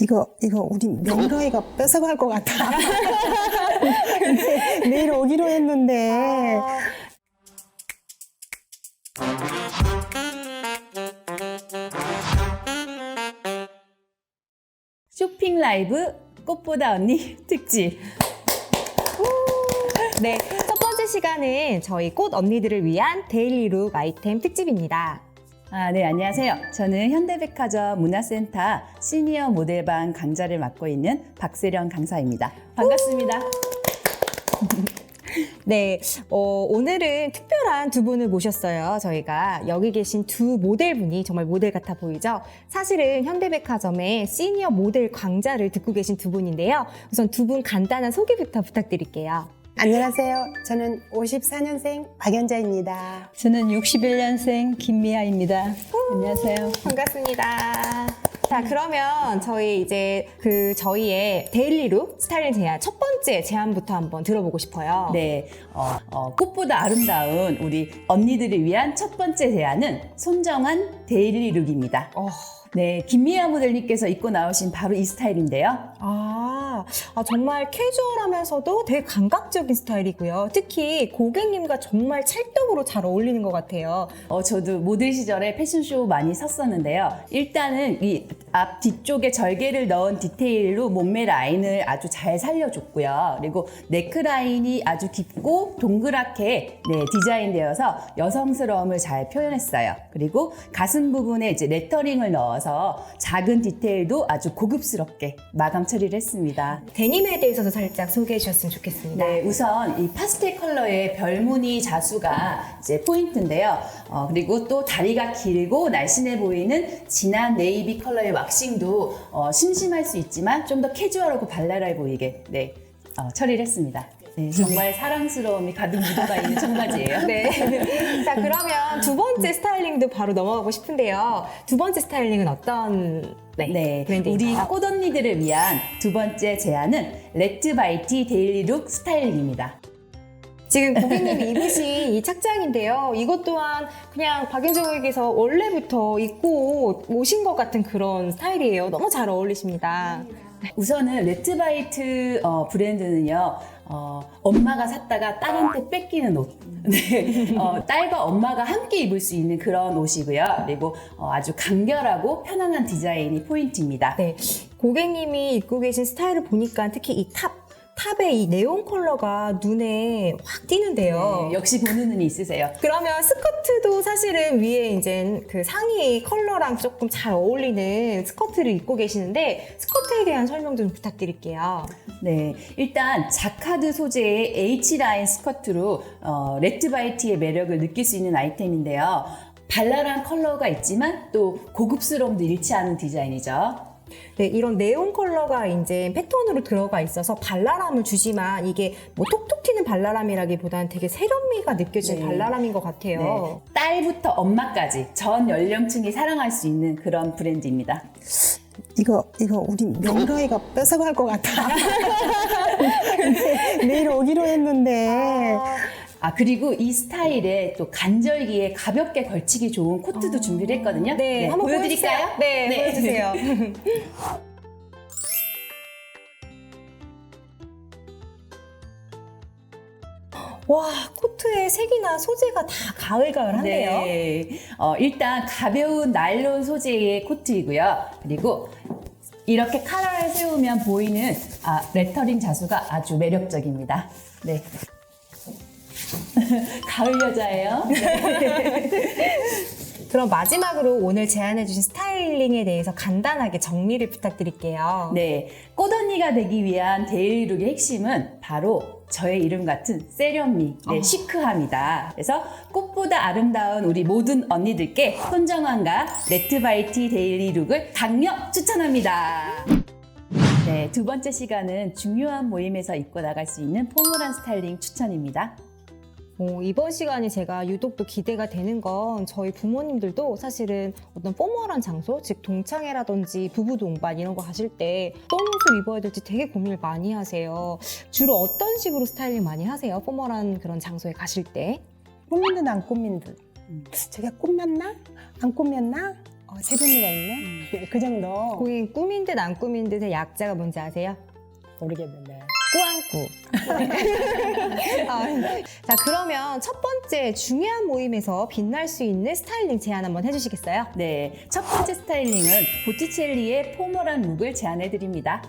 이거 이거 우리 며느리가 뺏어갈 것 같아. 근데 내일 오기로 했는데 쇼핑 라이브 꽃보다 언니 특집. 네, 첫 번째 시간은 저희 꽃 언니들을 위한 데일리룩 아이템 특집입니다. 아, 네, 안녕하세요. 저는 현대백화점 문화센터 시니어 모델반 강좌를 맡고 있는 박세령 강사입니다. 반갑습니다. 네, 어, 오늘은 특별한 두 분을 모셨어요. 저희가 여기 계신 두 모델분이 정말 모델 같아 보이죠? 사실은 현대백화점의 시니어 모델 강좌를 듣고 계신 두 분인데요. 우선 두 분 간단한 소개부터 부탁드릴게요. 안녕하세요. 저는 54년생 박연자입니다. 저는 61년생 김미아입니다. 안녕하세요. 반갑습니다. 자, 그러면 저희 이제 그 저희의 데일리룩 스타일링 제안 첫 번째 제안부터 한번 들어보고 싶어요. 네, 어, 어, 꽃보다 아름다운 우리 언니들을 위한 첫 번째 제안은 손정한 데일리 룩입니다. 어, 네, 김미아 모델님께서 입고 나오신 바로 이 스타일인데요. 아, 아, 정말 캐주얼하면서도 되게 감각적인 스타일이고요. 특히 고객님과 정말 찰떡으로 잘 어울리는 것 같아요. 어, 저도 모델 시절에 패션쇼 많이 섰었는데요. 일단은 이 앞 뒤쪽에 절개를 넣은 디테일로 몸매 라인을 아주 잘 살려줬고요. 그리고 네크라인이 아주 깊고 동그랗게 네, 디자인되어서 여성스러움을 잘 표현했어요. 그리고 가슴 부분에 이제 레터링을 넣어서 작은 디테일도 아주 고급스럽게 마감 처리를 했습니다. 데님에 대해서도 살짝 소개해 주셨으면 좋겠습니다. 네, 우선 이 파스텔 컬러의 별무늬 자수가 이제 포인트인데요. 어, 그리고 또 다리가 길고 날씬해 보이는 진한 네이비 컬러의 왁싱도 어, 심심할 수 있지만 좀 더 캐주얼하고 발랄해 보이게 네, 어, 처리를 했습니다. 네, 정말 사랑스러움이 가득 묻어가 있는 청바지예요. 네. 자, 그러면 두 번째 스타일링도 바로 넘어가고 싶은데요. 두 번째 스타일링은 어떤 네, 네, 우리 브랜드인가요? 꽃 언니들을 위한 두 번째 제안은 레트 바이티 데일리룩 스타일링입니다. 지금 고객님이 입으신 이 착장인데요. 이것 또한 그냥 박윤정에게서 원래부터 입고 오신 것 같은 그런 스타일이에요. 너무 잘 어울리십니다. 우선은 레트바이트 어, 브랜드는요, 어, 엄마가 샀다가 딸한테 뺏기는 옷. 네, 어, 딸과 엄마가 함께 입을 수 있는 그런 옷이고요. 그리고 어, 아주 간결하고 편안한 디자인이 포인트입니다. 네. 고객님이 입고 계신 스타일을 보니까 특히 이 탑, 탑의 이 네온 컬러가 눈에 확 띄는데요. 네, 역시 보는 눈이 있으세요. 그러면 스커트도 사실은 위에 이제 그 상의 컬러랑 조금 잘 어울리는 스커트를 입고 계시는데 스커트에 대한 설명 좀 부탁드릴게요. 네, 일단 자카드 소재의 H라인 스커트로 어, 레트 바이트의 매력을 느낄 수 있는 아이템인데요. 발랄한 컬러가 있지만 또 고급스러움도 잃지 않은 디자인이죠. 네, 이런 네온 컬러가 이제 패턴으로 들어가 있어서 발랄함을 주지만 이게 뭐 톡톡 튀는 발랄함이라기보다는 되게 세련미가 느껴지는 네. 발랄함인 것 같아요. 네, 딸부터 엄마까지 전 연령층이 사랑할 수 있는 그런 브랜드입니다. 이거 이거 우리 며느리가 뺏어갈 것 같아. 내일 오기로 했는데 아 그리고 이 스타일에 또 간절기에 가볍게 걸치기 좋은 코트도 준비를 했거든요. 네, 한번 보여드릴까요? 보여주세요. 네, 보여주세요. 와, 코트의 색이나 소재가 다 가을가을한데요. 네. 어, 일단 가벼운 나일론 소재의 코트이고요. 그리고 이렇게 카라를 세우면 보이는 아, 레터링 자수가 아주 매력적입니다. 네. 가을 여자예요. 그럼 마지막으로 오늘 제안해주신 스타일링에 대해서 간단하게 정리를 부탁드릴게요. 네, 꽃언니가 되기 위한 데일리룩의 핵심은 바로 저의 이름 같은 세련미, 네, 어. 시크함이다. 그래서 꽃보다 아름다운 우리 모든 언니들께 손정환과 레트바이티 데일리룩을 강력 추천합니다. 네, 두 번째 시간은 중요한 모임에서 입고 나갈 수 있는 포멀한 스타일링 추천입니다. 어, 이번 시간이 제가 유독 또 기대가 되는 건 저희 부모님들도 사실은 어떤 포멀한 장소, 즉 동창회라든지 부부 동반 이런 거 가실 때 어떤 옷을 입어야 될지 되게 고민을 많이 하세요. 주로 어떤 식으로 스타일링 많이 하세요? 포멀한 그런 장소에 가실 때? 꾸민 듯 안 꾸민 듯. 제가 꾸몄나? 안 꾸몄나? 어, 세분이가 있네. 그 정도 고객님 꾸민 듯 안 꾸민 듯의 약자가 뭔지 아세요? 모르겠는데. 꾸안꾸. 아, 자, 그러면 첫 번째 중요한 모임에서 빛날 수 있는 스타일링 제안 한번 해주시겠어요? 네, 첫 번째 스타일링은 보티첼리의 포멀한 룩을 제안해 드립니다.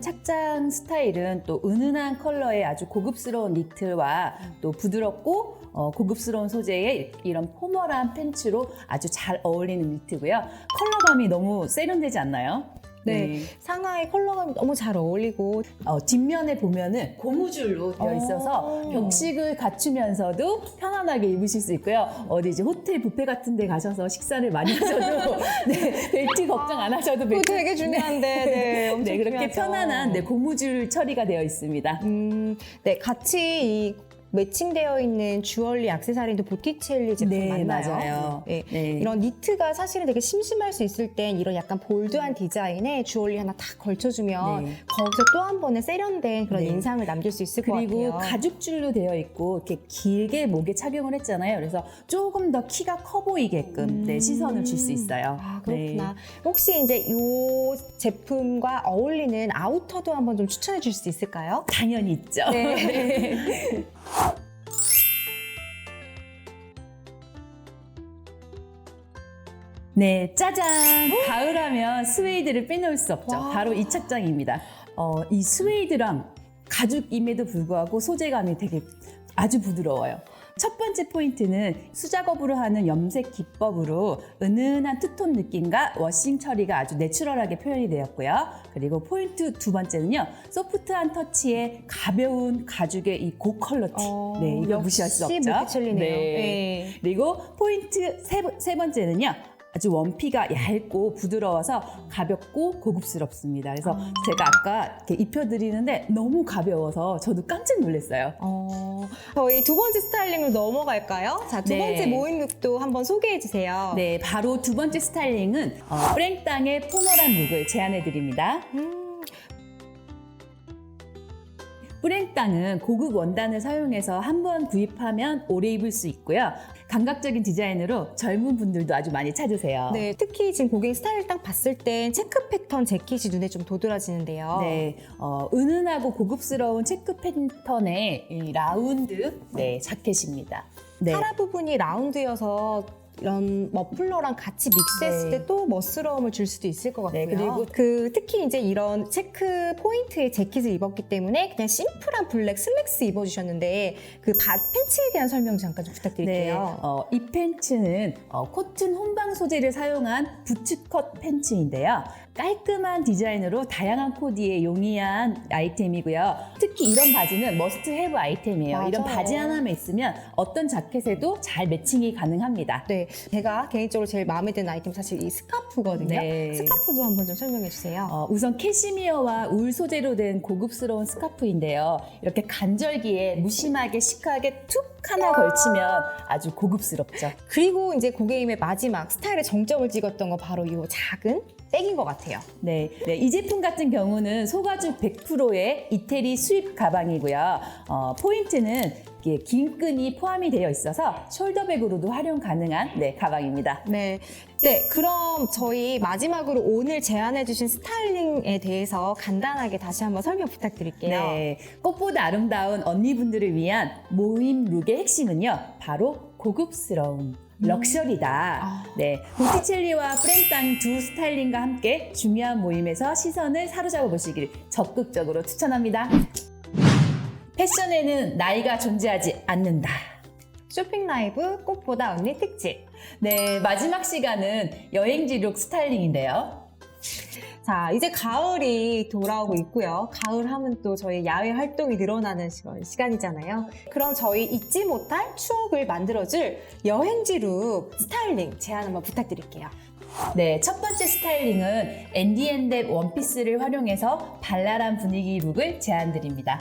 착장 스타일은 또 은은한 컬러의 아주 고급스러운 니트와 또 부드럽고 어, 고급스러운 소재의 이런 포멀한 팬츠로 아주 잘 어울리는 니트고요. 컬러감이 너무 세련되지 않나요? 네. 상하의 컬러감이 너무 잘 어울리고 어, 뒷면에 보면은 고무줄로 되어 있어서 오. 격식을 갖추면서도 편안하게 입으실 수 있고요. 어디 이제 호텔 뷔페 같은 데 가셔서 식사를 많이 하셔도 네, 벨트 걱정 안 하셔도 그거 벨트 되게 중요한데 네, 엄청 네, 그렇게 중요하죠. 편안한 네, 고무줄 처리가 되어 있습니다. 음, 네, 같이 이 매칭되어 있는 주얼리 액세서리도 보티첼리 제품 네, 맞나요? 맞아요. 네. 네. 이런 니트가 사실은 되게 심심할 수 있을 땐 이런 약간 볼드한 디자인에 주얼리 하나 탁 걸쳐주면 네. 거기서 또 한 번의 세련된 그런 네. 인상을 남길 수 있을 것 그리고 같아요. 가죽줄로 되어 있고 이렇게 길게 목에 착용을 했잖아요. 그래서 조금 더 키가 커 보이게끔 네, 시선을 줄 수 있어요. 아, 그렇구나. 네. 혹시 이제 이 제품과 어울리는 아우터도 한번 좀 추천해 줄 수 있을까요? 당연히 있죠. 네. 네, 짜잔! 가을하면 스웨이드를 빼놓을 수 없죠. 와. 바로 이 착장입니다. 어, 이 스웨이드랑 가죽임에도 불구하고 소재감이 되게 아주 부드러워요. 첫 번째 포인트는 수작업으로 하는 염색 기법으로 은은한 투톤 느낌과 워싱 처리가 아주 내추럴하게 표현이 되었고요. 그리고 포인트 두 번째는요. 소프트한 터치의 가벼운 가죽의 이 고컬러 티. 네, 이거 무시할 수 없죠. 네. 네. 그리고 포인트 세, 번- 세 번째는요. 아주 원피가 얇고 부드러워서 가볍고 고급스럽습니다. 그래서 아. 제가 아까 이렇게 입혀드리는데 너무 가벼워서 저도 깜짝 놀랐어요. 어, 저희 두 번째 스타일링으로 넘어갈까요? 자, 두 네. 번째 모임 룩도 한번 소개해 주세요. 네, 바로 두 번째 스타일링은 어, 프랭 땅의 포멀한 룩을 제안해 드립니다. 음, 뿌랭땅은 고급 원단을 사용해서 한 번 구입하면 오래 입을 수 있고요. 감각적인 디자인으로 젊은 분들도 아주 많이 찾으세요. 네, 특히 지금 고객 스타일 딱 봤을 땐 체크 패턴 재킷이 눈에 좀 도드라지는데요. 네, 어, 은은하고 고급스러운 체크 패턴의 이 라운드 네, 자켓입니다. 네. 카라 부분이 라운드여서 이런 머플러랑 같이 믹스했을 네. 때 또 멋스러움을 줄 수도 있을 것 같고요. 네, 그리고 그 특히 이제 이런 체크 포인트의 재킷을 입었기 때문에 그냥 심플한 블랙 슬랙스 입어주셨는데 그 바, 팬츠에 대한 설명 잠깐 좀 네, 부탁드릴게요. 어, 이 팬츠는 어, 코튼 혼방 소재를 사용한 부츠컷 팬츠인데요. 깔끔한 디자인으로 다양한 코디에 용이한 아이템이고요. 특히 이런 바지는 머스트 헤브 아이템이에요. 이런 맞아요. 바지 하나만 있으면 어떤 자켓에도 잘 매칭이 가능합니다. 네, 제가 개인적으로 제일 마음에 드는 아이템 사실 이 스카프거든요. 네. 스카프도 한번 좀 설명해 주세요. 어, 우선 캐시미어와 울 소재로 된 고급스러운 스카프인데요. 이렇게 간절기에 무심하게 시크하게 툭 하나 걸치면 아주 고급스럽죠. 그리고 이제 고객님의 마지막 스타일의 정점을 찍었던 거 바로 이 작은 백인 것 같아요. 네, 네, 이 제품 같은 경우는 소가죽 100%의 이태리 수입 가방이고요. 어, 포인트는 이게 긴 끈이 포함이 되어 있어서 숄더백으로도 활용 가능한 네, 가방입니다. 네. 네, 그럼 저희 마지막으로 오늘 제안해주신 스타일링에 대해서 간단하게 다시 한번 설명 부탁드릴게요. 네, 꽃보다 아름다운 언니분들을 위한 모임 룩의 핵심은요, 바로 고급스러움. 럭셔리다. 아. 네, 보티첼리와 프랭땅 두 스타일링과 함께 중요한 모임에서 시선을 사로잡아 보시길 적극적으로 추천합니다. 패션에는 나이가 존재하지 않는다. 쇼핑 라이브 꽃보다 언니 특집. 네, 마지막 시간은 여행지 룩 스타일링인데요. 자, 이제 가을이 돌아오고 있고요. 가을 하면 또 저희 야외 활동이 늘어나는 시- 시간이잖아요. 그럼 저희 잊지 못할 추억을 만들어줄 여행지 룩 스타일링 제안 한번 부탁드릴게요. 네, 첫 번째 스타일링은 앤디앤뎁 원피스를 활용해서 발랄한 분위기 룩을 제안드립니다.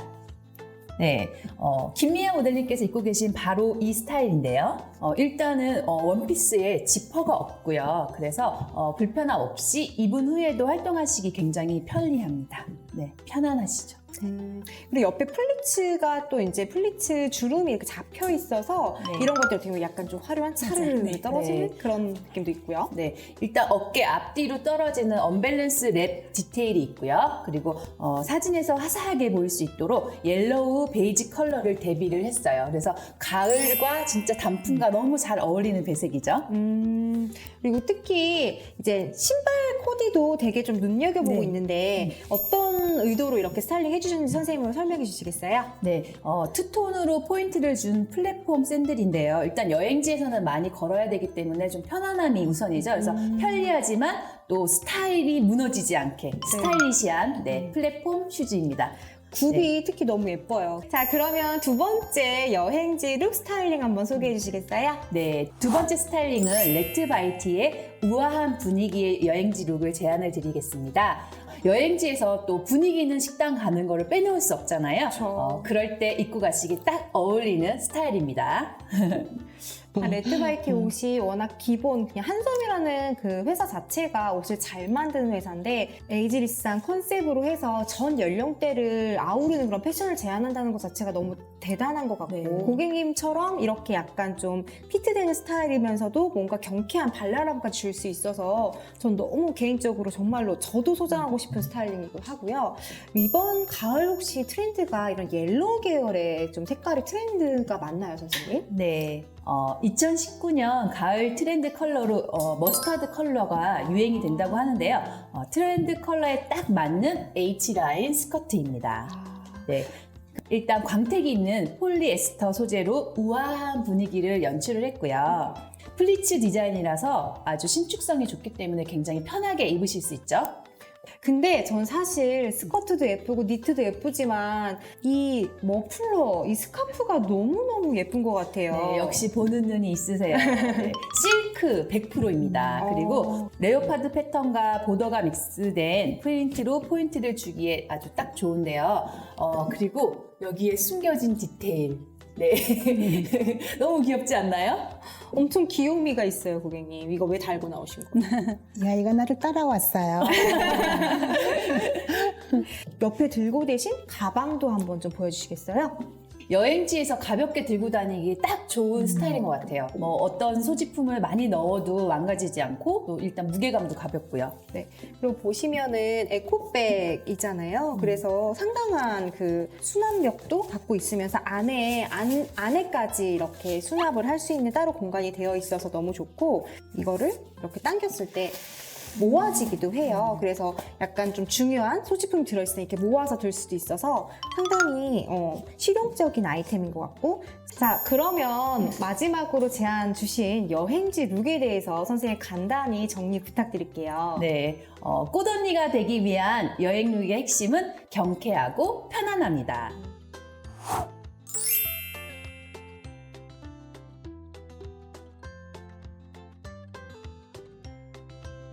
네, 어, 김미아 모델님께서 입고 계신 바로 이 스타일인데요. 어, 일단은 어, 원피스에 지퍼가 없고요. 그래서 어, 불편함 없이 입은 후에도 활동하시기 굉장히 편리합니다. 네, 편안하시죠. 음, 그리고 옆에 스포츠가 또 이제 플리츠 주름이 이렇게 잡혀 있어서 네. 이런 것들 되게 약간 좀 화려한 차르르 네. 떨어지는 네. 그런 느낌도 있고요. 네, 일단 어깨 앞뒤로 떨어지는 언밸런스 랩 디테일이 있고요. 그리고 어, 사진에서 화사하게 보일 수 있도록 옐로우 베이지 컬러를 대비를 했어요. 그래서 가을과 진짜 단풍과 너무 잘 어울리는 배색이죠. 음, 그리고 특히 이제 신발 코디도 되게 좀 눈여겨보고 네. 있는데 어떤 의도로 이렇게 스타일링 해주셨는지 선생님으로 설명해 주시겠어요? 네, 어, 투톤으로 포인트를 준 플랫폼 샌들인데요. 일단 여행지에서는 많이 걸어야 되기 때문에 좀 편안함이 우선이죠. 그래서 편리하지만 또 스타일이 무너지지 않게 스타일리시한 네, 플랫폼 슈즈입니다. 굽이 특히 너무 예뻐요. 자, 그러면 두 번째 여행지 룩 스타일링 한번 소개해 주시겠어요? 네, 두 번째 스타일링은 레트바이티의 우아한 분위기의 여행지 룩을 제안을 드리겠습니다. 여행지에서 또 분위기 있는 식당 가는 거를 빼놓을 수 없잖아요. 그쵸. 어, 그럴 때 입고 가시기 딱 어울리는 스타일입니다. 아, 레드바이티 옷이 워낙 기본 그냥 한섬이라는 그 회사 자체가 옷을 잘 만드는 회사인데 에이지리스한 컨셉으로 해서 전 연령대를 아우르는 그런 패션을 제안한다는 것 자체가 너무 대단한 것 같고 네. 고객님처럼 이렇게 약간 좀 피트되는 스타일이면서도 뭔가 경쾌한 발랄함까지 줄수 있어서 전 너무 개인적으로 정말로 저도 소장하고 싶은 스타일링이고 하고요 이번 가을 혹시 트렌드가 이런 옐로우 계열의 좀 색깔의 트렌드가 맞나요 선생님? 네. 어, 2019년 가을 트렌드 컬러로 어, 머스타드 컬러가 유행이 된다고 하는데요. 어, 트렌드 컬러에 딱 맞는 H라인 스커트입니다. 네. 일단 광택이 있는 폴리에스터 소재로 우아한 분위기를 연출을 했고요. 플리츠 디자인이라서 아주 신축성이 좋기 때문에 굉장히 편하게 입으실 수 있죠. 근데 전 사실 스커트도 예쁘고 니트도 예쁘지만 이 머플러, 이 스카프가 너무너무 예쁜 것 같아요. 네, 역시 보는 눈이 있으세요. 네, 실크 100%입니다. 음, 그리고 어. 레오파드 패턴과 보더가 믹스된 프린트로 포인트를 주기에 아주 딱 좋은데요. 어, 그리고 여기에 숨겨진 디테일. 네. 너무 귀엽지 않나요? 엄청 귀요미가 있어요, 고객님. 이거 왜 달고 나오신 거예요? 야 이거 나를 따라왔어요. 옆에 들고 대신 가방도 한번 좀 보여주시겠어요? 여행지에서 가볍게 들고 다니기 딱 좋은 스타일인 것 같아요. 뭐 어떤 소지품을 많이 넣어도 망가지지 않고 또 일단 무게감도 가볍고요. 네. 그리고 보시면은 에코백이잖아요. 그래서 상당한 그 수납력도 갖고 있으면서 안에 안, 안에까지 이렇게 수납을 할 수 있는 따로 공간이 되어 있어서 너무 좋고 이거를 이렇게 당겼을 때 모아지기도 해요. 그래서 약간 좀 중요한 소지품이 들어있으니 이렇게 모아서 들 수도 있어서 상당히 어, 실용적인 아이템인 것 같고 자 그러면 마지막으로 제안 주신 여행지 룩에 대해서 선생님 간단히 정리 부탁드릴게요. 네. 어, 꽃언니가 되기 위한 여행 룩의 핵심은 경쾌하고 편안합니다.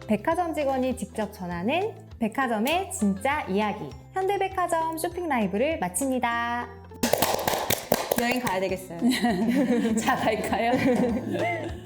백화점 직원이 직접 전하는 백화점의 진짜 이야기. 현대백화점 쇼핑 라이브를 마칩니다. 여행 가야 되겠어요. 자, 갈까요?